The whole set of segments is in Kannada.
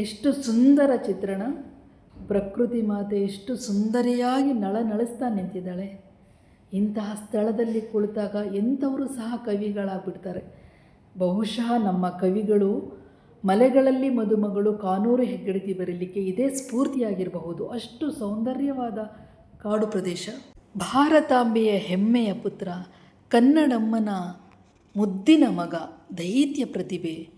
ಎಷ್ಟು ಸುಂದರ ಚಿತ್ರಣ. ಪ್ರಕೃತಿ ಮಾತೆ ಎಷ್ಟು ಸುಂದರಿಯಾಗಿ ನಳನಳಿಸ್ತಾ ನಿಂತಿದ್ದಾಳೆ. ಇಂತಹ ಸ್ಥಳದಲ್ಲಿ ಕುಳಿತಾಗ ಎಂಥವರು ಸಹ ಕವಿಗಳಾಗ್ಬಿಡ್ತಾರೆ. ಬಹುಶಃ ನಮ್ಮ ಕವಿಗಳು, ಮಲೆಗಳಲ್ಲಿ ಮದುಮಗಳು, ಕಾನೂರು ಹೆಗ್ಗಡತಿ ಬರಲಿಕ್ಕೆ ಇದೇ ಸ್ಫೂರ್ತಿಯಾಗಿರಬಹುದು. ಅಷ್ಟು ಸೌಂದರ್ಯವಾದ ಕಾಡು ಪ್ರದೇಶ. ಭಾರತಾಂಬೆಯ ಹೆಮ್ಮೆಯ ಪುತ್ರ, ಕನ್ನಡಮ್ಮನ ಮುದ್ದಿನ ಮಗ, ದೈತ್ಯ ಪ್ರತಿಭೆ.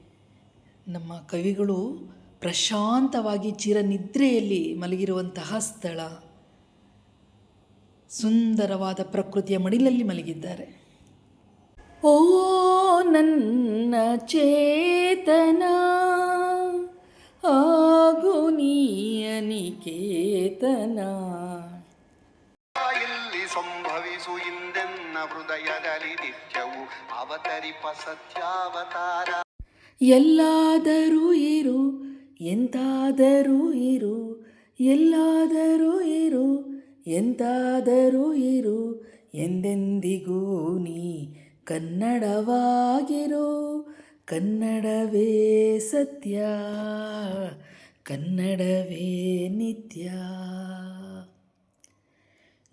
ನಮ್ಮ ಕವಿಗಳು ಪ್ರಶಾಂತವಾಗಿ ಚಿರನಿದ್ರೆಯಲ್ಲಿ ಮಲಗಿರುವಂತಹ ಸ್ಥಳ. ಸುಂದರವಾದ ಪ್ರಕೃತಿಯ ಮಡಿಲಲ್ಲಿ ಮಲಗಿದ್ದಾರೆ. ಓ ನನ್ನ ಚೇತನ ಆಗು ನಿಕೇತನ ಇಲ್ಲಿ ಸಂಭವಿಸು ಇಂದೆನ್ನ ಹೃದಯದಲ್ಲಿ ನಿತ್ಯವು ಅವತರಿಪ ಸತ್ಯಾವತಾರ. ಎಲ್ಲಾದರೂ ಇರು ಎಂತಾದರೂ ಇರು, ಎಲ್ಲಾದರೂ ಇರು, ಎಂತಾದರೂ ಇರು, ಎಂದೆಂದಿಗೂ ನೀ ಕನ್ನಡವಾಗಿರು. ಕನ್ನಡವೇ ಸತ್ಯ, ಕನ್ನಡವೇ ನಿತ್ಯ.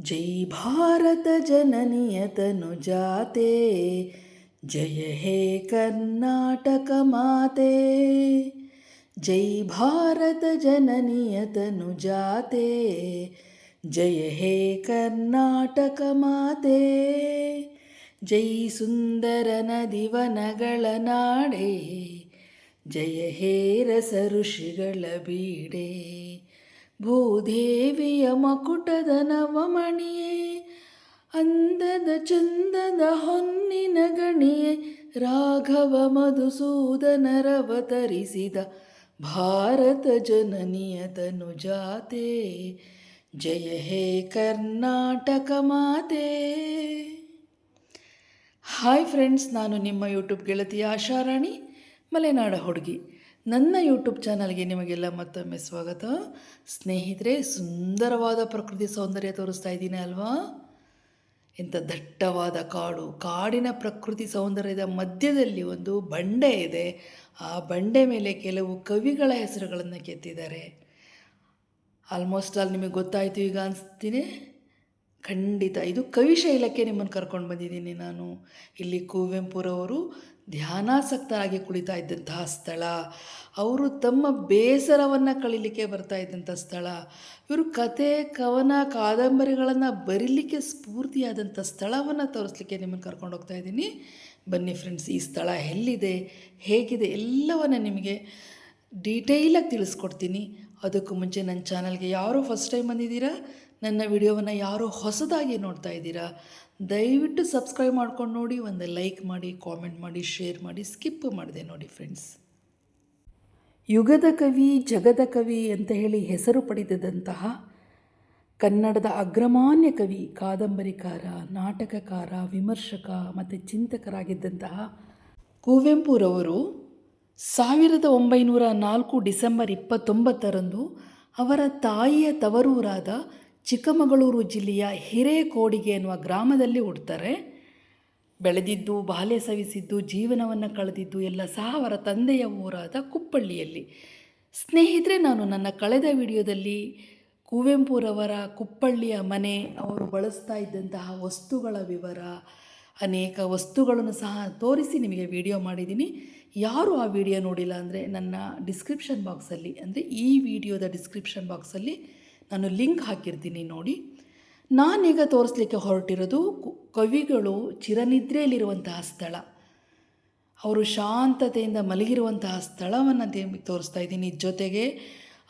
ಜೈ ಭಾರತ ಜನನಿಯ ತನು ಜಾತೆ ಜಯ ಹೇ ಕರ್ನಾಟಕ ಮಾತೆ. ಜೈ ಭಾರತ ಜನನಿಯ ತನುಜಾತೆ ಜಯ ಹೇ ಕರ್ನಾಟಕ ಮಾತೆ, ಜೈ ಸುಂದರ ನದಿವನಗಳ ನಾಡೆ, ಜಯ ಹೇ ರಸ ಋಷಿಗಳ ಬೀಡೆ, ಭೂದೇವಿಯ ಮಕುಟದ ನವಮಣಿಯೇ, ಅಂದದ ಚಂದದ ಹೊನ್ನಿನ ಗಣಿಯೇ, ರಾಘವ ಮಧುಸೂದನರವತರಿಸಿದ ಭಾರತ ಜನನಿಯ ನುಜಾತೆ ಜಯ ಹೇ ಕರ್ನಾಟಕ ಮಾತೆ. ಹಾಯ್ ಫ್ರೆಂಡ್ಸ್, ನಾನು ನಿಮ್ಮ ಯೂಟ್ಯೂಬ್ ಗೆಳತಿ ಆಶಾರಾಣಿ ಮಲೆನಾಡ ಹುಡುಗಿ. ನನ್ನ ಯೂಟ್ಯೂಬ್ ಚಾನಲ್ಗೆ ನಿಮಗೆಲ್ಲ ಮತ್ತೊಮ್ಮೆ ಸ್ವಾಗತ. ಸ್ನೇಹಿತರೆ, ಸುಂದರವಾದ ಪ್ರಕೃತಿ ಸೌಂದರ್ಯ ತೋರಿಸ್ತಾ ಇದ್ದೀನಿ ಅಲ್ವಾ? ಇಂಥ ದಟ್ಟವಾದ ಕಾಡು, ಕಾಡಿನ ಪ್ರಕೃತಿ ಸೌಂದರ್ಯದ ಮಧ್ಯದಲ್ಲಿ ಒಂದು ಬಂಡೆ ಇದೆ. ಆ ಬಂಡೆ ಮೇಲೆ ಕೆಲವು ಕವಿಗಳ ಹೆಸರುಗಳನ್ನು ಕೆತ್ತಿದ್ದಾರೆ. ಆಲ್ಮೋಸ್ಟ್ ಆಲ್ ನಿಮಗೆ ಗೊತ್ತಾಯಿತು ಈಗ ಅನಿಸ್ತೀನಿ. ಖಂಡಿತ. ಇದು ಕವಿಶೈಲಕ್ಕೆ ನಿಮ್ಮನ್ನು ಕರ್ಕೊಂಡು ಬಂದಿದ್ದೀನಿ ನಾನು. ಇಲ್ಲಿ ಕುವೆಂಪುರವರು ಧ್ಯಾನಾಸಕ್ತರಾಗಿ ಕುಳಿತಾ ಇದ್ದಂತಹ ಸ್ಥಳ. ಅವರು ತಮ್ಮ ಬೇಸರವನ್ನು ಕಳೀಲಿಕ್ಕೆ ಬರ್ತಾ ಇದ್ದಂಥ ಸ್ಥಳ. ಇವರು ಕತೆ, ಕವನ, ಕಾದಂಬರಿಗಳನ್ನು ಬರೀಲಿಕ್ಕೆ ಸ್ಫೂರ್ತಿಯಾದಂಥ ಸ್ಥಳವನ್ನು ತೋರಿಸ್ಲಿಕ್ಕೆ ನಿಮ್ಮನ್ನು ಕರ್ಕೊಂಡು ಹೋಗ್ತಾ ಇದ್ದೀನಿ. ಬನ್ನಿ ಫ್ರೆಂಡ್ಸ್ ಈ ಸ್ಥಳ ಎಲ್ಲಿದೆ? ಹೇಗಿದೆ? ಎಲ್ಲವನ್ನು ನಿಮಗೆ ಡೀಟೇಲಾಗಿ ತಿಳಿಸ್ಕೊಡ್ತೀನಿ. ಅದಕ್ಕೂ ಮುಂಚೆ ನನ್ನ ಚಾನಲ್ಗೆ ಯಾರು ಫಸ್ಟ್ ಟೈಮ್ ಬಂದಿದ್ದೀರಾ? ನನ್ನ ವಿಡಿಯೋವನ್ನು ಯಾರೋ ಹೊಸದಾಗಿ ನೋಡ್ತಾ ಇದ್ದೀರಾ, ದಯವಿಟ್ಟು ಸಬ್ಸ್ಕ್ರೈಬ್ ಮಾಡ್ಕೊಂಡು ನೋಡಿ, ಒಂದು ಲೈಕ್ ಮಾಡಿ, ಕಾಮೆಂಟ್ ಮಾಡಿ, ಶೇರ್ ಮಾಡಿ, ಸ್ಕಿಪ್ ಮಾಡಿದೆ ನೋಡಿ ಫ್ರೆಂಡ್ಸ್. ಯುಗದ ಕವಿ, ಜಗದ ಕವಿ ಅಂತ ಹೇಳಿ ಹೆಸರು ಪಡೆದಿದ್ದಂತಹ ಕನ್ನಡದ ಅಗ್ರಮಾನ್ಯ ಕವಿ, ಕಾದಂಬರಿಕಾರ, ನಾಟಕಕಾರ, ವಿಮರ್ಶಕ ಮತ್ತು ಚಿಂತಕರಾಗಿದ್ದಂತಹ ಕುವೆಂಪುರವರು ಸಾವಿರದ ಒಂಬೈನೂರ ನಾಲ್ಕು ಡಿಸೆಂಬರ್ ಇಪ್ಪತ್ತೊಂಬತ್ತರಂದು ಅವರ ತಾಯಿಯ ತವರೂರಾದ ಚಿಕ್ಕಮಗಳೂರು ಜಿಲ್ಲೆಯ ಹಿರೇಕೋಡಿಗೆ ಎನ್ನುವ ಗ್ರಾಮದಲ್ಲಿ ಹುಡ್ತಾರೆ. ಬೆಳೆದಿದ್ದು, ಬಾಲ್ಯ ಸವಿಸಿದ್ದು, ಜೀವನವನ್ನು ಕಳೆದಿದ್ದು ಎಲ್ಲ ಸಹ ಅವರ ತಂದೆಯ ಊರಾದ ಕುಪ್ಪಳ್ಳಿಯಲ್ಲಿ. ಸ್ನೇಹಿತರೆ, ನಾನು ನನ್ನ ಕಳೆದ ವಿಡಿಯೋದಲ್ಲಿ ಕುವೆಂಪುರವರ ಕುಪ್ಪಳ್ಳಿಯ ಮನೆ, ಅವರು ಬಳಸ್ತಾ ಇದ್ದಂತಹ ವಸ್ತುಗಳ ವಿವರ, ಅನೇಕ ವಸ್ತುಗಳನ್ನು ಸಹ ತೋರಿಸಿ ನಿಮಗೆ ವಿಡಿಯೋ ಮಾಡಿದ್ದೀನಿ. ಯಾರು ಆ ವಿಡಿಯೋ ನೋಡಿಲ್ಲ ಅಂದರೆ ನನ್ನ ಡಿಸ್ಕ್ರಿಪ್ಷನ್ ಬಾಕ್ಸಲ್ಲಿ, ಅಂದರೆ ಈ ವಿಡಿಯೋದ ಡಿಸ್ಕ್ರಿಪ್ಷನ್ ಬಾಕ್ಸಲ್ಲಿ ನಾನು ಲಿಂಕ್ ಹಾಕಿರ್ತೀನಿ ನೋಡಿ. ನಾನೀಗ ತೋರಿಸ್ಲಿಕ್ಕೆ ಹೊರಟಿರೋದು ಕವಿಗಳು ಚಿರನಿದ್ರೆಯಲ್ಲಿರುವಂತಹ ಸ್ಥಳ. ಅವರು ಶಾಂತತೆಯಿಂದ ಮಲಗಿರುವಂತಹ ಸ್ಥಳವನ್ನು ನಿಮಗೆ ತೋರಿಸ್ತಾ ಇದ್ದೀನಿ. ಜೊತೆಗೆ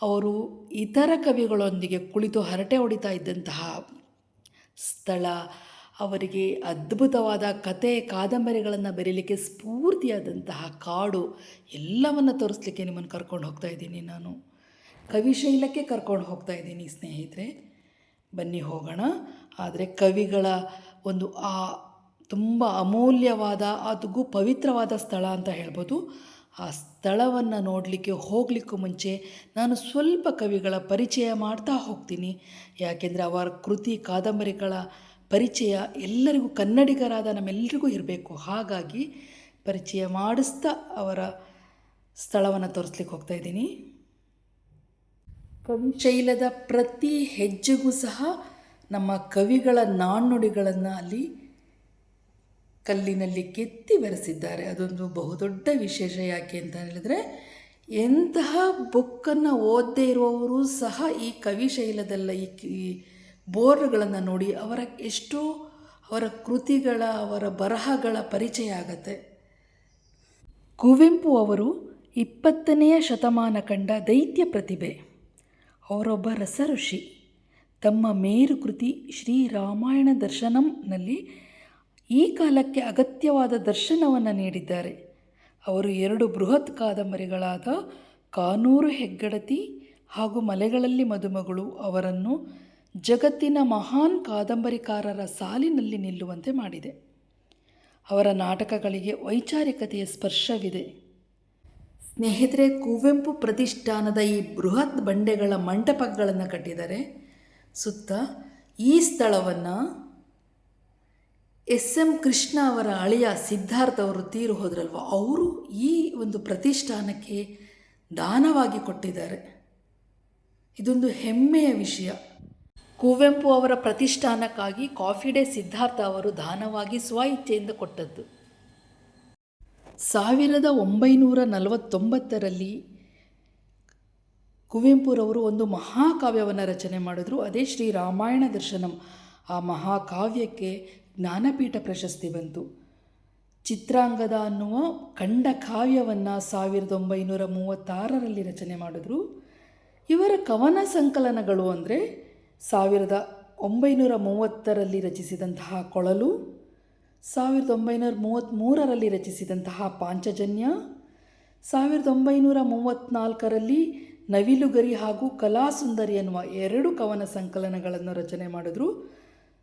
ಅವರು ಇತರ ಕವಿಗಳೊಂದಿಗೆ ಕುಳಿತು ಹರಟೆ ಹೊಡಿತಾ ಇದ್ದಂತಹ ಸ್ಥಳ. ಅವರಿಗೆ ಅದ್ಭುತವಾದ ಕತೆ, ಕಾದಂಬರಿಗಳನ್ನು ಬರೀಲಿಕ್ಕೆ ಸ್ಫೂರ್ತಿಯಾದಂತಹ ಕಾಡು. ಎಲ್ಲವನ್ನು ತೋರಿಸ್ಲಿಕ್ಕೆ ನಿಮ್ಮನ್ನು ಕರ್ಕೊಂಡು ಹೋಗ್ತಾ ಇದ್ದೀನಿ ನಾನು. ಕವಿಶೈಲಕ್ಕೆ ಕರ್ಕೊಂಡು ಹೋಗ್ತಾ ಇದ್ದೀನಿ ಸ್ನೇಹಿತರೆ. ಬನ್ನಿ ಹೋಗೋಣ. ಆದರೆ ಕವಿಗಳ ಒಂದು ಆ ತುಂಬ ಅಮೂಲ್ಯವಾದ ಅದಕ್ಕೂ ಪವಿತ್ರವಾದ ಸ್ಥಳ ಅಂತ ಹೇಳ್ಬೋದು. ಆ ಸ್ಥಳವನ್ನು ನೋಡಲಿಕ್ಕೆ ಹೋಗಲಿಕ್ಕೂ ಮುಂಚೆ ನಾನು ಸ್ವಲ್ಪ ಕವಿಗಳ ಪರಿಚಯ ಮಾಡ್ತಾ ಹೋಗ್ತೀನಿ. ಯಾಕೆಂದರೆ ಅವರ ಕೃತಿ, ಕಾದಂಬರಿಗಳ ಪರಿಚಯ ಎಲ್ಲರಿಗೂ ಕನ್ನಡಿಗರಾದ ನಮ್ಮೆಲ್ಲರಿಗೂ ಇರಬೇಕು. ಹಾಗಾಗಿ ಪರಿಚಯ ಮಾಡಿಸ್ತಾ ಅವರ ಸ್ಥಳವನ್ನು ತೋರಿಸ್ಲಿಕ್ಕೆ ಹೋಗ್ತಾ ಇದ್ದೀನಿ ಕವಿ ಶೈಲದ ಪ್ರತಿ ಹೆಜ್ಜೆಗೂ ಸಹ ನಮ್ಮ ಕವಿಗಳ ನಾಣ್ಣುಡಿಗಳನ್ನು ಅಲ್ಲಿ ಕಲ್ಲಿನಲ್ಲಿ ಕೆತ್ತಿ ಬರೆಸಿದ್ದಾರೆ. ಅದೊಂದು ಬಹುದೊಡ್ಡ ವಿಶೇಷ ಯಾಕೆ ಅಂತ ಹೇಳಿದರೆ, ಎಂತಹ ಬುಕ್ಕನ್ನು ಓದದೇ ಇರುವವರು ಸಹ ಈ ಕವಿಶೈಲದಲ್ಲ ಈ ಈ ಬೋರ್ಡ್ಗಳನ್ನು ನೋಡಿ ಅವರ ಎಷ್ಟೋ, ಅವರ ಕೃತಿಗಳ, ಅವರ ಬರಹಗಳ ಪರಿಚಯ ಆಗತ್ತೆ. ಕುವೆಂಪು ಅವರು ಇಪ್ಪತ್ತನೆಯ ಶತಮಾನ ಕಂಡ ದೈತ್ಯ ಪ್ರತಿಭೆ. ಅವರೊಬ್ಬ ರಸಋಷಿ ತಮ್ಮ ಮೇರು ಕೃತಿ ಶ್ರೀ ರಾಮಾಯಣ ದರ್ಶನಂನಲ್ಲಿ ಈ ಕಾಲಕ್ಕೆ ಅಗತ್ಯವಾದ ದರ್ಶನವನ್ನು ನೀಡಿದ್ದಾರೆ. ಅವರು ಎರಡು ಬೃಹತ್ ಕಾದಂಬರಿಗಳಾದ ಕಾನೂರು ಹೆಗ್ಗಡತಿ ಹಾಗೂ ಮಲೆಗಳಲ್ಲಿ ಮದುಮಗಳು ಅವರನ್ನು ಜಗತ್ತಿನ ಮಹಾನ್ ಕಾದಂಬರಿಕಾರರ ಸಾಲಿನಲ್ಲಿ ನಿಲ್ಲುವಂತೆ ಮಾಡಿದೆ. ಅವರ ನಾಟಕಗಳಿಗೆ ವೈಚಾರಿಕತೆಯ ಸ್ಪರ್ಶವಿದೆ. ಸ್ನೇಹಿತರೆ, ಕುವೆಂಪು ಪ್ರತಿಷ್ಠಾನದ ಈ ಬೃಹತ್ ಬಂಡೆಗಳ ಮಂಟಪಗಳನ್ನು ಕಟ್ಟಿದ್ದಾರೆ ಸುತ್ತ ಈ ಸ್ಥಳವನ್ನು ಎಸ್ ಎಂ ಕೃಷ್ಣ ಅವರ ಅಳಿಯ ಸಿದ್ಧಾರ್ಥ ಅವರು ತೀರು ಹೋದ್ರಲ್ವ? ಅವರು ಈ ಒಂದು ಪ್ರತಿಷ್ಠಾನಕ್ಕೆ ದಾನವಾಗಿ ಕೊಟ್ಟಿದ್ದಾರೆ. ಇದೊಂದು ಹೆಮ್ಮೆಯ ವಿಷಯ. ಕುವೆಂಪು ಅವರ ಪ್ರತಿಷ್ಠಾನಕ್ಕಾಗಿ ಕಾಫಿ ಡೇ ಸಿದ್ಧಾರ್ಥ ಅವರು ದಾನವಾಗಿ ಸ್ವ ಇಚ್ಛೆಯಿಂದ ಕೊಟ್ಟದ್ದು. ಸಾವಿರದ ಒಂಬೈನೂರ ನಲವತ್ತೊಂಬತ್ತರಲ್ಲಿ ಕುವೆಂಪುರವರು ಒಂದು ಮಹಾಕಾವ್ಯವನ್ನು ರಚನೆ ಮಾಡಿದ್ರು. ಅದೇ ಶ್ರೀ ರಾಮಾಯಣ ದರ್ಶನಂ. ಆ ಮಹಾಕಾವ್ಯಕ್ಕೆ ಜ್ಞಾನಪೀಠ ಪ್ರಶಸ್ತಿ ಬಂತು. ಚಿತ್ರಾಂಗದ ಅನ್ನುವ ಖಂಡ ಕಾವ್ಯವನ್ನು ಸಾವಿರದ ಒಂಬೈನೂರ ಮೂವತ್ತಾರರಲ್ಲಿ ರಚನೆ ಮಾಡಿದ್ರು. ಇವರ ಕವನ ಸಂಕಲನಗಳು ಅಂದರೆ ಸಾವಿರದ ಒಂಬೈನೂರ ಮೂವತ್ತರಲ್ಲಿ ರಚಿಸಿದಂತಹ ಕೊಳಲು ಸಾವಿರದ ಒಂಬೈನೂರ ಮೂವತ್ತ್ಮೂರರಲ್ಲಿ ರಚಿಸಿದಂತಹ ಪಾಂಚಜನ್ಯ, ಸಾವಿರದ ಒಂಬೈನೂರ ಮೂವತ್ತ್ನಾಲ್ಕರಲ್ಲಿ ನವಿಲುಗರಿ ಹಾಗೂ ಕಲಾಸುಂದರಿ ಎನ್ನುವ ಎರಡು ಕವನ ಸಂಕಲನಗಳನ್ನು ರಚನೆ ಮಾಡಿದ್ರು.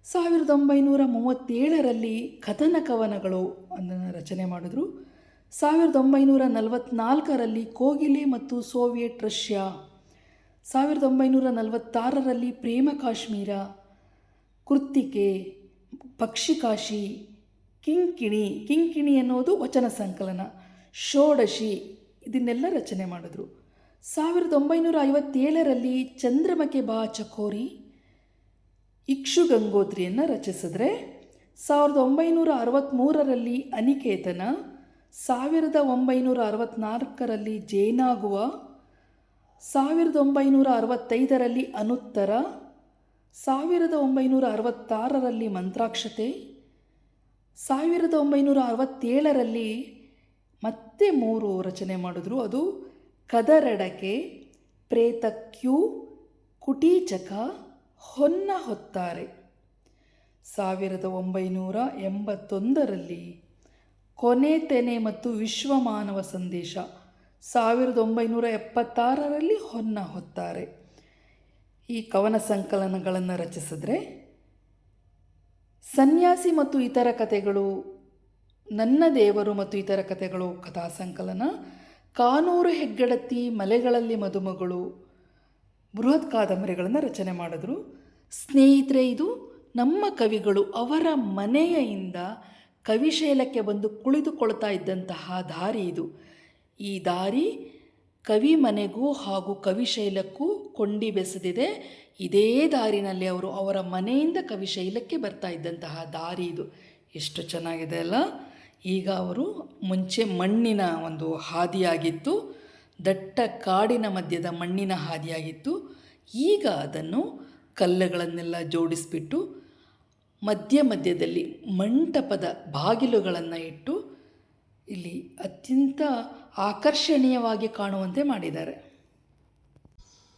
ಸಾವಿರದ ಒಂಬೈನೂರ ಮೂವತ್ತೇಳರಲ್ಲಿ ಕಥನ ಕವನಗಳು ಅದನ್ನು ರಚನೆ ಮಾಡಿದ್ರು. ಸಾವಿರದ ಒಂಬೈನೂರ ನಲವತ್ತ್ನಾಲ್ಕರಲ್ಲಿ ಕೋಗಿಲೆ ಮತ್ತು ಸೋವಿಯೆಟ್ ರಷ್ಯಾ. ಸಾವಿರದ ಒಂಬೈನೂರ ನಲವತ್ತಾರರಲ್ಲಿ ಪ್ರೇಮ ಕಾಶ್ಮೀರ, ಕೃತ್ತಿಕೆ, ಪಕ್ಷಿಕಾಶಿ ಕಿಂಕಿಣಿ ಕಿಂಕಿಣಿ ಅನ್ನೋದು ವಚನ ಸಂಕಲನ, ಷೋಡಶಿ ಇದನ್ನೆಲ್ಲ ರಚನೆ ಮಾಡಿದ್ರು. ಸಾವಿರದ ಒಂಬೈನೂರ ಐವತ್ತೇಳರಲ್ಲಿ ಚಂದ್ರಮಕೆ ಬಾ ಚಕೋರಿ, ಇಕ್ಷು ಗಂಗೋತ್ರಿಯನ್ನು ರಚಿಸಿದ್ರೆ, ಸಾವಿರದ ಒಂಬೈನೂರ ಅರವತ್ತ್ಮೂರರಲ್ಲಿ ಅನಿಕೇತನ, ಸಾವಿರದ ಒಂಬೈನೂರ ಅರವತ್ತ್ನಾಲ್ಕರಲ್ಲಿ ಜೇನಾಗುವ, ಸಾವಿರದ ಒಂಬೈನೂರ ಅರವತ್ತೈದರಲ್ಲಿ ಅನುತ್ತರ, ಸಾವಿರದ ಒಂಬೈನೂರ ಅರವತ್ತಾರರಲ್ಲಿ ಮಂತ್ರಾಕ್ಷತೆ ಸಾವಿರದ ಒಂಬೈನೂರ ಅರವತ್ತೇಳರಲ್ಲಿ ಮತ್ತೆ ಮೂರು ರಚನೆ ಮಾಡಿದ್ರು. ಅದು ಕದರಡಕೆ, ಪ್ರೇತಕ್ಯೂ, ಕುಟೀಚಕ, ಹೊನ್ನ ಹೊತ್ತಾರೆ. ಸಾವಿರದ ಒಂಬೈನೂರ ಎಂಬತ್ತೊಂದರಲ್ಲಿ ಕೊನೆ ತೆನೆ ಮತ್ತು ವಿಶ್ವಮಾನವ ಸಂದೇಶ. ಸಾವಿರದ ಒಂಬೈನೂರ ಎಪ್ಪತ್ತಾರರಲ್ಲಿ ಹೊನ್ನ ಹೊತ್ತಾರೆ. ಈ ಕವನ ಸಂಕಲನಗಳನ್ನು ರಚಿಸಿದ್ರೆ ಸನ್ಯಾಸಿ ಮತ್ತು ಇತರ ಕಥೆಗಳು, ನನ್ನ ದೇವರು ಮತ್ತು ಇತರ ಕಥೆಗಳು ಕಥಾ ಸಂಕಲನ ಕಾನೂರು ಹೆಗ್ಗಡತಿ, ಮಲೆಗಳಲ್ಲಿ ಮದುಮಗಳು, ಬೃಹತ್ ಕಾದಂಬರಿಗಳನ್ನು ರಚನೆ ಮಾಡಿದ್ರು. ಸ್ನೇಹಿತರೆ, ಇದು ನಮ್ಮ ಕವಿಗಳು ಅವರ ಮನೆಯಿಂದ ಕವಿಶೈಲಕ್ಕೆ ಬಂದು ಕುಳಿತುಕೊಳ್ತಾ ಇದ್ದಂತಹ ದಾರಿ ಇದು. ಈ ದಾರಿ ಕವಿ ಮನೆಗೂ ಹಾಗೂ ಕವಿಶೈಲಕ್ಕೂ ಕೊಂಡಿ ಬೆಸೆದಿದೆ. ಇದೇ ದಾರಿನಲ್ಲಿ ಅವರು ಅವರ ಮನೆಯಿಂದ ಕವಿಶೈಲಕ್ಕೆ ಬರ್ತಾ ಇದ್ದಂತಹ ದಾರಿ ಇದು. ಎಷ್ಟು ಚೆನ್ನಾಗಿದೆ ಅಲ್ಲ? ಈಗ ಅವರು ಮುಂಚೆ ಮಣ್ಣಿನ ಒಂದು ಹಾದಿಯಾಗಿತ್ತು, ದಟ್ಟ ಕಾಡಿನ ಮಧ್ಯದ ಮಣ್ಣಿನ ಹಾದಿಯಾಗಿತ್ತು. ಈಗ ಅದನ್ನು ಕಲ್ಲುಗಳನ್ನೆಲ್ಲ ಜೋಡಿಸಿಬಿಟ್ಟು ಮಧ್ಯ ಮಧ್ಯದಲ್ಲಿ ಮಂಟಪದ ಬಾಗಿಲುಗಳನ್ನು ಇಟ್ಟು ಇಲ್ಲಿ ಅತ್ಯಂತ ಆಕರ್ಷಣೀಯವಾಗಿ ಕಾಣುವಂತೆ ಮಾಡಿದ್ದಾರೆ.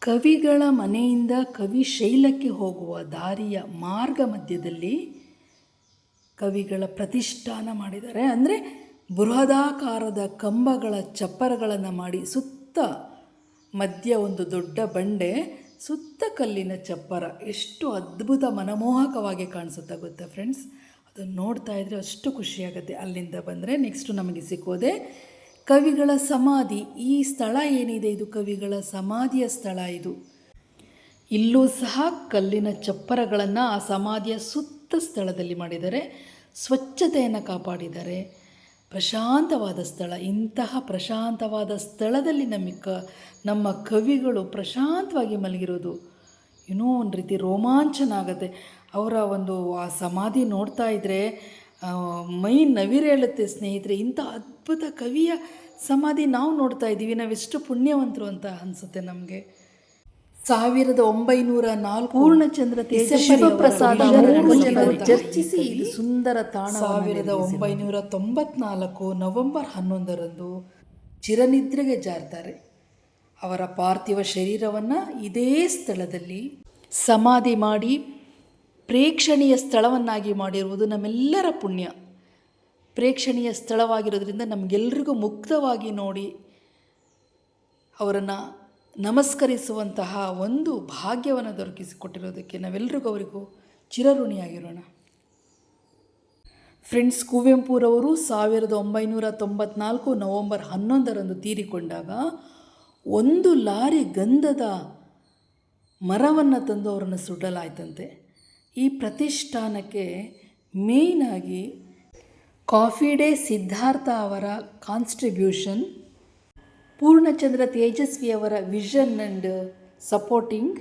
ಕವಿಗಳ ಮನೆಯಿಂದ ಕವಿ ಶೈಲಕ್ಕೆ ಹೋಗುವ ದಾರಿಯ ಮಾರ್ಗ ಮಧ್ಯದಲ್ಲಿ ಕವಿಗಳ ಪ್ರತಿಷ್ಠಾನ ಮಾಡಿದ್ದಾರೆ. ಅಂದರೆ ಬೃಹದಾಕಾರದ ಕಂಬಗಳ ಚಪ್ಪರಗಳನ್ನು ಮಾಡಿ ಸುತ್ತ ಮಧ್ಯ ಒಂದು ದೊಡ್ಡ ಬಂಡೆ, ಸುತ್ತ ಕಲ್ಲಿನ ಚಪ್ಪರ. ಎಷ್ಟು ಅದ್ಭುತ ಮನಮೋಹಕವಾಗಿ ಕಾಣಿಸುತ್ತೆ ಗೊತ್ತಾ ಫ್ರೆಂಡ್ಸ್ ಅದನ್ನು ನೋಡ್ತಾ ಇದ್ದರೆ ಅಷ್ಟು ಖುಷಿಯಾಗುತ್ತೆ ಅಲ್ಲಿಂದ ಬಂದರೆ ನೆಕ್ಸ್ಟು ನಮಗೆ ಸಿಕ್ಕೋದೆ ಕವಿಗಳ ಸಮಾಧಿ, ಈ ಸ್ಥಳ ಏನಿದೆ ಇದು ಕವಿಗಳ ಸಮಾಧಿಯ ಸ್ಥಳ ಇದು? ಇಲ್ಲೂ ಸಹ ಕಲ್ಲಿನ ಚಪ್ಪರಗಳನ್ನು ಆ ಸಮಾಧಿಯ ಸುತ್ತ ಸ್ಥಳದಲ್ಲಿ ಮಾಡಿದರೆ, ಸ್ವಚ್ಛತೆಯನ್ನು ಕಾಪಾಡಿದ್ದಾರೆ ಪ್ರಶಾಂತವಾದ ಸ್ಥಳ, ಇಂತಹ ಪ್ರಶಾಂತವಾದ ಸ್ಥಳದಲ್ಲಿ ನಮ್ಮ ಕ ನಮ್ಮ ಕವಿಗಳು ಪ್ರಶಾಂತವಾಗಿ ಮಲಗಿರೋದು, ಏನೋ ಒಂದು ರೀತಿ ರೋಮಾಂಚನ ಆಗುತ್ತೆ ಅವರ ಒಂದು ಆ ಸಮಾಧಿ ನೋಡ್ತಾ ಇದ್ದರೆ ಮೈ ನವಿರೇಳುತ್ತೆ ಸ್ನೇಹಿತರೆ ಇಂಥ ಅದ್ಭುತ ಕವಿಯ ಸಮಾಧಿ ನಾವು ನೋಡ್ತಾ ಇದ್ದೀವಿ. ನಾವೆಷ್ಟು ಪುಣ್ಯವಂತರು ಅಂತ ಅನಿಸುತ್ತೆ ನಮಗೆ. ಸಾವಿರದ ಒಂಬೈನೂರ ನಾಲ್ಕು ಪೂರ್ಣಚಂದ್ರ ಶಿವಪ್ರಸಾದ ಚರ್ಚಿಸಿ ಇದು ಸುಂದರ ತಾಣ ಸಾವಿರದ ಒಂಬೈನೂರ ತೊಂಬತ್ನಾಲ್ಕು ನವೆಂಬರ್ ಹನ್ನೊಂದರಂದು ಚಿರನಿದ್ರೆಗೆ ಜಾರ್ತಾರೆ. ಅವರ ಪಾರ್ಥಿವ ಶರೀರವನ್ನು ಇದೇ ಸ್ಥಳದಲ್ಲಿ ಸಮಾಧಿ ಮಾಡಿ ಪ್ರೇಕ್ಷಣೀಯ ಸ್ಥಳವನ್ನಾಗಿ ಮಾಡಿರುವುದು ನಮ್ಮೆಲ್ಲರ ಪುಣ್ಯ. ಪ್ರೇಕ್ಷಣೀಯ ಸ್ಥಳವಾಗಿರೋದ್ರಿಂದ ನಮಗೆಲ್ರಿಗೂ ಮುಕ್ತವಾಗಿ ನೋಡಿ ಅವರನ್ನು ನಮಸ್ಕರಿಸುವಂತಹ ಒಂದು ಭಾಗ್ಯವನ್ನು ದೊರಕಿಸಿಕೊಟ್ಟಿರೋದಕ್ಕೆ ನಾವೆಲ್ಲರಿಗೂ ಅವರಿಗೂ ಚಿರಋಣಿಯಾಗಿರೋಣ. ಫ್ರೆಂಡ್ಸ್, ಕುವೆಂಪುರವರು ಸಾವಿರದ ಒಂಬೈನೂರ ತೊಂಬತ್ನಾಲ್ಕು ನವಂಬರ್ ಹನ್ನೊಂದರಂದು ತೀರಿಕೊಂಡಾಗ ಒಂದು ಲಾರಿ ಗಂಧದ ಮರವನ್ನು ತಂದು ಅವರನ್ನು ಸುಡಲಾಯ್ತಂತೆ ಈ ಪ್ರತಿಷ್ಠಾನಕ್ಕೆ ಮೇಯ್ನಾಗಿ ಕಾಫಿ ಡೇ ಸಿದ್ಧಾರ್ಥ ಅವರ ಕಾನ್ಸ್ಟ್ರಿಬ್ಯೂಷನ್ ಪೂರ್ಣಚಂದ್ರ ತೇಜಸ್ವಿಯವರ ವಿಷನ್ ಆ್ಯಂಡ್ ಸಪೋರ್ಟಿಂಗ್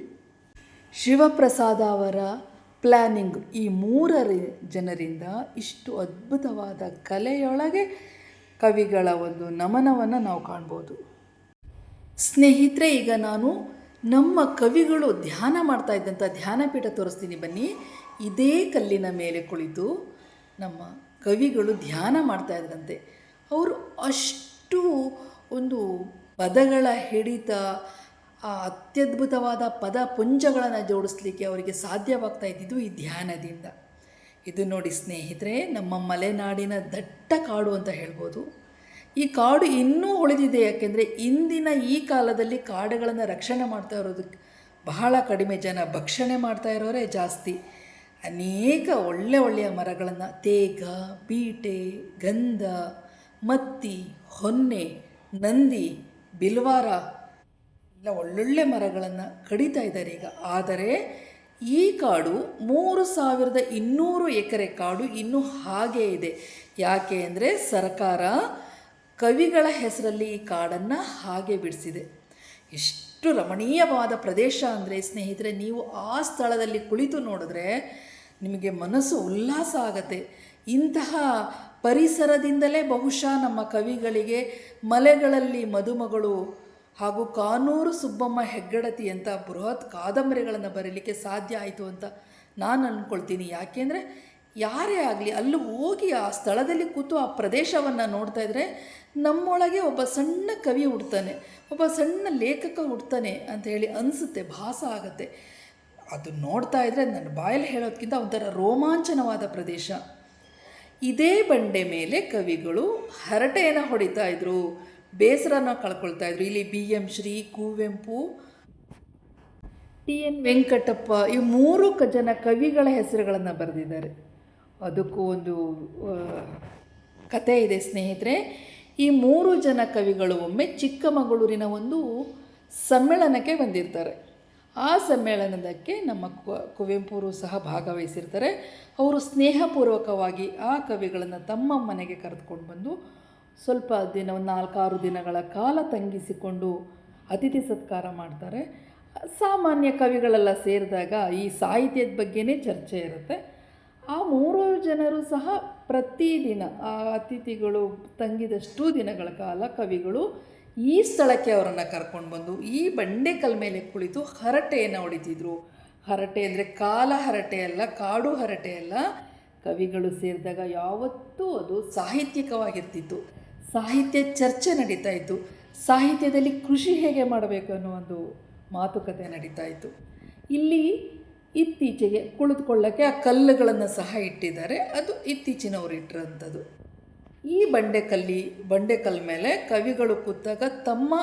ಶಿವಪ್ರಸಾದ ಅವರ ಪ್ಲ್ಯಾನಿಂಗ್ ಈ ಮೂರರ ಜನರಿಂದ ಇಷ್ಟು ಅದ್ಭುತವಾದ ಕಲೆಯೊಳಗೆ ಕವಿಗಳ ಒಂದು ನಮನವನ್ನು ನಾವು ಕಾಣ್ಬೋದು. ಸ್ನೇಹಿತರೆ, ಈಗ ನಾನು ನಮ್ಮ ಕವಿಗಳು ಧ್ಯಾನ ಮಾಡ್ತಾ ಇದ್ದಂಥ ಧ್ಯಾನಪೀಠ ತೋರಿಸ್ತೀನಿ ಬನ್ನಿ. ಇದೇ ಕಲ್ಲಿನ ಮೇಲೆ ಕುಳಿತು ನಮ್ಮ ಕವಿಗಳು ಧ್ಯಾನ ಮಾಡ್ತಾ ಇದ್ರಂತೆ. ಅವರು ಅಷ್ಟು ಒಂದು ಪದಗಳ ಹಿಡಿತ, ಆ ಅತ್ಯದ್ಭುತವಾದ ಪದ ಪುಂಜಗಳನ್ನು ಜೋಡಿಸ್ಲಿಕ್ಕೆ ಅವರಿಗೆ ಸಾಧ್ಯವಾಗ್ತಾ ಇದ್ದಿದ್ದು ಈ ಧ್ಯಾನದಿಂದ. ಇದು ನೋಡಿ ಸ್ನೇಹಿತರೆ, ನಮ್ಮ ಮಲೆನಾಡಿನ ದಟ್ಟ ಕಾಡು ಅಂತ ಹೇಳ್ಬೋದು. ಈ ಕಾಡು ಇನ್ನೂ ಉಳಿದಿದೆ, ಯಾಕೆಂದರೆ ಇಂದಿನ ಈ ಕಾಲದಲ್ಲಿ ಕಾಡುಗಳನ್ನು ರಕ್ಷಣೆ ಮಾಡ್ತಾ ಇರೋದಕ್ಕೆ ಬಹಳ ಕಡಿಮೆ ಜನ ಭಕ್ಷಣೆ ಮಾಡ್ತಾ ಇರೋರೇ ಜಾಸ್ತಿ. ಅನೇಕ ಒಳ್ಳೆ ಒಳ್ಳೆಯ ಮರಗಳನ್ನು ತೇಗ ಬೀಟೆ ಗಂಧ, ಮತ್ತಿ, ಹೊನ್ನೆ, ನಂದಿ, ಬಿಲ್ವಾರ ಎಲ್ಲ ಒಳ್ಳೊಳ್ಳೆ ಮರಗಳನ್ನು ಕಡಿತಾ ಇದ್ದಾರೆ ಈಗ. ಆದರೆ ಈ ಕಾಡು ಮೂರು ಸಾವಿರದ ಇನ್ನೂರು ಎಕರೆ ಕಾಡು ಇನ್ನೂ ಹಾಗೇ ಇದೆ. ಯಾಕೆ ಅಂದರೆ ಸರ್ಕಾರ ಕವಿಗಳ ಹೆಸರಲ್ಲಿ ಈ ಕಾಡನ್ನು ಹಾಗೆ ಬಿಡಿಸಿದೆ. ಎಷ್ಟು ರಮಣೀಯವಾದ ಪ್ರದೇಶ ಅಂದರೆ ಸ್ನೇಹಿತರೆ, ನೀವು ಆ ಸ್ಥಳದಲ್ಲಿ ಕುಳಿತು ನೋಡಿದ್ರೆ ನಿಮಗೆ ಮನಸ್ಸು ಉಲ್ಲಾಸ ಆಗತ್ತೆ. ಇಂತಹ ಪರಿಸರದಿಂದಲೇ ಬಹುಶಃ ನಮ್ಮ ಕವಿಗಳಿಗೆ ಮಲೆಗಳಲ್ಲಿ ಮದುಮಗಳು ಹಾಗೂ ಕಾನೂರು ಸುಬ್ಬಮ್ಮ ಹೆಗ್ಗಡತಿ ಅಂತ ಬೃಹತ್ ಕಾದಂಬರಿಗಳನ್ನು ಬರೀಲಿಕ್ಕೆ ಸಾಧ್ಯ ಆಯಿತು ಅಂತ ನಾನು ಅಂದ್ಕೊಳ್ತೀನಿ ಯಾಕೆಂದರೆ ಯಾರೇ ಆಗಲಿ, ಅಲ್ಲಿ ಹೋಗಿ ಆ ಸ್ಥಳದಲ್ಲಿ ಕೂತು ಆ ಪ್ರದೇಶವನ್ನು ನೋಡ್ತಾ ಇದ್ದರೆ ನಮ್ಮೊಳಗೆ ಒಬ್ಬ ಸಣ್ಣ ಕವಿ ಹುಡ್ತಾನೆ, ಒಬ್ಬ ಸಣ್ಣ ಲೇಖಕ ಹುಡ್ತಾನೆ ಅಂತ ಹೇಳಿ ಅನಿಸುತ್ತೆ, ಭಾಸ ಆಗುತ್ತೆ. ಅದು ನೋಡ್ತಾ ಇದ್ದರೆ ನನ್ನ ಬಾಯಲ್ಲಿ ಹೇಳೋದಕ್ಕಿಂತ ಒಂಥರ ರೋಮಾಂಚನವಾದ ಪ್ರದೇಶ. ಇದೇ ಬಂಡೆ ಮೇಲೆ ಕವಿಗಳು ಹರಟೆಯನ್ನು ಹೊಡಿತಾ ಇದ್ರು, ಬೇಸರನ ಕಳ್ಕೊಳ್ತಾ ಇದ್ರು. ಇಲ್ಲಿ B M Shri Kuvempu, T N Venkatappa, ಈ ಮೂರು ಜನ ಕವಿಗಳ ಹೆಸರುಗಳನ್ನು ಬರೆದಿದ್ದಾರೆ. ಅದಕ್ಕೂ ಒಂದು ಕತೆ ಇದೆ, ಸ್ನೇಹಿತರೆ. ಈ ಮೂರು ಜನ ಕವಿಗಳು ಒಮ್ಮೆ ಚಿಕ್ಕಮಗಳೂರಿನ ಒಂದು ಸಮ್ಮೇಳನಕ್ಕೆ ಬಂದಿರ್ತಾರೆ. ಆ ಸಮ್ಮೇಳನದಕ್ಕೆ ನಮ್ಮ ಕುವೆಂಪುರು ಸಹ ಭಾಗವಹಿಸಿರ್ತಾರೆ. ಅವರು ಸ್ನೇಹಪೂರ್ವಕವಾಗಿ ಆ ಕವಿಗಳನ್ನು ತಮ್ಮ ಮನೆಗೆ ಕರೆದುಕೊಂಡು ಬಂದು ಸ್ವಲ್ಪ ದಿನ, ಒಂದು ನಾಲ್ಕಾರು ದಿನಗಳ ಕಾಲ ತಂಗಿಸಿಕೊಂಡು ಅತಿಥಿ ಸತ್ಕಾರ ಮಾಡ್ತಾರೆ. ಸಾಮಾನ್ಯ ಕವಿಗಳೆಲ್ಲ ಸೇರಿದಾಗ ಈ ಸಾಹಿತ್ಯದ ಬಗ್ಗೆನೇ ಚರ್ಚೆ ಇರುತ್ತೆ. ಆ ಮೂರು ಜನರು ಸಹ ಪ್ರತಿದಿನ ಆ ಅತಿಥಿಗಳು ತಂಗಿದಷ್ಟು ದಿನಗಳ ಕಾಲ ಕವಿಗಳು ಈ ಸ್ಥಳಕ್ಕೆ ಅವರನ್ನು ಕರ್ಕೊಂಡು ಬಂದು, ಈ ಬಂಡೆಕಲ್ ಮೇಲೆ ಕುಳಿತು ಹರಟೆಯನ್ನು ಹೊಡಿತಿದ್ರು. ಹರಟೆ ಅಂದರೆ ಕಾಲ ಹರಟೆ ಅಲ್ಲ, ಕಾಡು ಹರಟೆ ಅಲ್ಲ. ಕವಿಗಳು ಸೇರಿದಾಗ ಯಾವತ್ತೂ ಅದು ಸಾಹಿತ್ಯಿಕವಾಗಿರ್ತಿತ್ತು. ಸಾಹಿತ್ಯ ಚರ್ಚೆ ನಡೀತಾ ಇತ್ತು. ಸಾಹಿತ್ಯದಲ್ಲಿ ಕೃಷಿ ಹೇಗೆ ಮಾಡಬೇಕು ಅನ್ನೋ ಒಂದು ಮಾತುಕತೆ ನಡೀತಾ ಇತ್ತು. ಇಲ್ಲಿ ಇತ್ತೀಚೆಗೆ ಕುಳಿತುಕೊಳ್ಳೋಕ್ಕೆ ಆ ಕಲ್ಲುಗಳನ್ನು ಸಹ ಇಟ್ಟಿದ್ದಾರೆ. ಅದು ಇತ್ತೀಚಿನವರು ಇಟ್ಟಿರೋಂಥದ್ದು ಈ ಬಂಡೆಕಲ್ಲಿ ಬಂಡೆಕಲ್ ಮೇಲೆ ಕವಿಗಳು ಕೂತಾಗ ತಮ್ಮ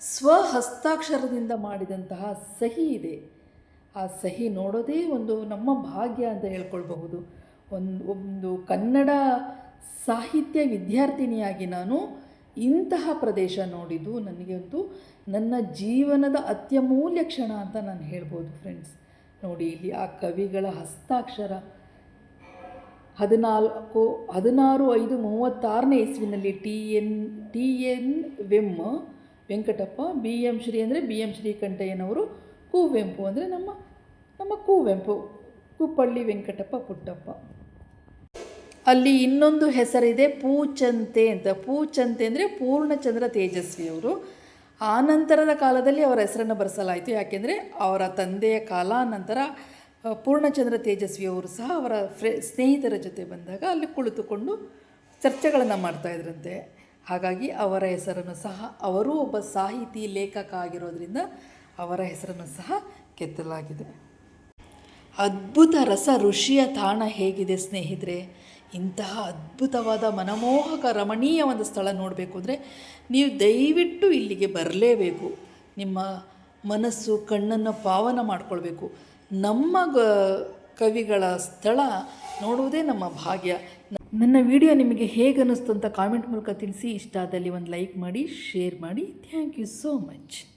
ಸ್ವಹಸ್ತಾಕ್ಷರದಿಂದ ಮಾಡಿದಂತಹ ಸಹಿ ಇದೆ. ಆ ಸಹಿ ನೋಡೋದೇ ಒಂದು ನಮ್ಮ ಭಾಗ್ಯ ಅಂತ ಹೇಳ್ಕೊಳ್ಬಹುದು. ಒಂದು ಒಂದು ಕನ್ನಡ ಸಾಹಿತ್ಯ ವಿದ್ಯಾರ್ಥಿನಿಯಾಗಿ ನಾನು ಇಂತಹ ಪ್ರದೇಶ ನೋಡಿದ್ದು. ನನಗಂತೂ ನನ್ನ ಜೀವನದ ಅತ್ಯಮೂಲ್ಯ ಕ್ಷಣ ಅಂತ ನಾನು ಹೇಳ್ಬೋದು ಫ್ರೆಂಡ್ಸ್ ನೋಡಿ, ಇಲ್ಲಿ ಆ ಕವಿಗಳ ಹಸ್ತಾಕ್ಷರ ಹದಿನಾಲ್ಕು, ಹದಿನಾರು ಐದು ಮೂವತ್ತಾರನೇ ಇಸ್ವಿನಲ್ಲಿ ಟಿ ಎನ್ ಟಿ ಎನ್ ವೆಮ್ ವೆಂಕಟಪ್ಪ, ಬಿ ಎಂ ಶ್ರೀ ಅಂದರೆ ಬಿ ಎಂ ಶ್ರೀಕಂಠಯ್ಯನವರು ಕುವೆಂಪು ಅಂದರೆ ನಮ್ಮ ನಮ್ಮ ಕುವೆಂಪು ಕುಪ್ಪಳ್ಳಿ ವೆಂಕಟಪ್ಪ ಪುಟ್ಟಪ್ಪ. ಅಲ್ಲಿ ಇನ್ನೊಂದು ಹೆಸರಿದೆ ಪೂಚಂತೆ ಅಂತ. ಪೂಚಂತೆ ಅಂದರೆ ಪೂರ್ಣಚಂದ್ರ ತೇಜಸ್ವಿಯವರು. ಆ ನಂತರದ ಕಾಲದಲ್ಲಿ ಅವರ ಹೆಸರನ್ನು ಬರೆಸಲಾಯಿತು. ಯಾಕೆಂದರೆ ಅವರ ತಂದೆಯ ಕಾಲ, ನಂತರ ಪೂರ್ಣಚಂದ್ರ ತೇಜಸ್ವಿಯವರು ಸಹ ಅವರ ಫ್ರೆ, ಸ್ನೇಹಿತರ ಜೊತೆ ಬಂದಾಗ ಅಲ್ಲಿ ಕುಳಿತುಕೊಂಡು ಚರ್ಚೆಗಳನ್ನು ಮಾಡ್ತಾಯಿದ್ರಂತೆ ಹಾಗಾಗಿ ಅವರ ಹೆಸರನ್ನು ಸಹ, ಅವರೂ ಒಬ್ಬ ಸಾಹಿತಿ, ಲೇಖಕ ಆಗಿರೋದ್ರಿಂದ ಅವರ ಹೆಸರನ್ನು ಸಹ ಕೆತ್ತಲಾಗಿದೆ. ಅದ್ಭುತ ರಸ ಋಷಿಯ ತಾಣ ಹೇಗಿದೆ ಸ್ನೇಹಿತರೆ. ಇಂತಹ ಅದ್ಭುತವಾದ ಮನಮೋಹಕ ರಮಣೀಯ ಒಂದು ಸ್ಥಳ ನೋಡಬೇಕು ಅಂದರೆ ನೀವು ದಯವಿಟ್ಟು ಇಲ್ಲಿಗೆ ಬರಲೇಬೇಕು. ನಿಮ್ಮ ಮನಸ್ಸು, ಕಣ್ಣನ್ನು ಪಾವನ ಮಾಡಿಕೊಳ್ಬೇಕು. ನಮ್ಮ ಕವಿಗಳ ಸ್ಥಳ ನೋಡುವುದೇ ನಮ್ಮ ಭಾಗ್ಯ. ನನ್ನ ವಿಡಿಯೋ ನಿಮಗೆ ಹೇಗೆ ಅನ್ನಿಸ್ತು ಅಂತ ಕಾಮೆಂಟ್ ಮೂಲಕ ತಿಳಿಸಿ. ಇಷ್ಟ ಆದಲ್ಲಿ ಒಂದು ಲೈಕ್ ಮಾಡಿ ಶೇರ್ ಮಾಡಿ. Thank you so much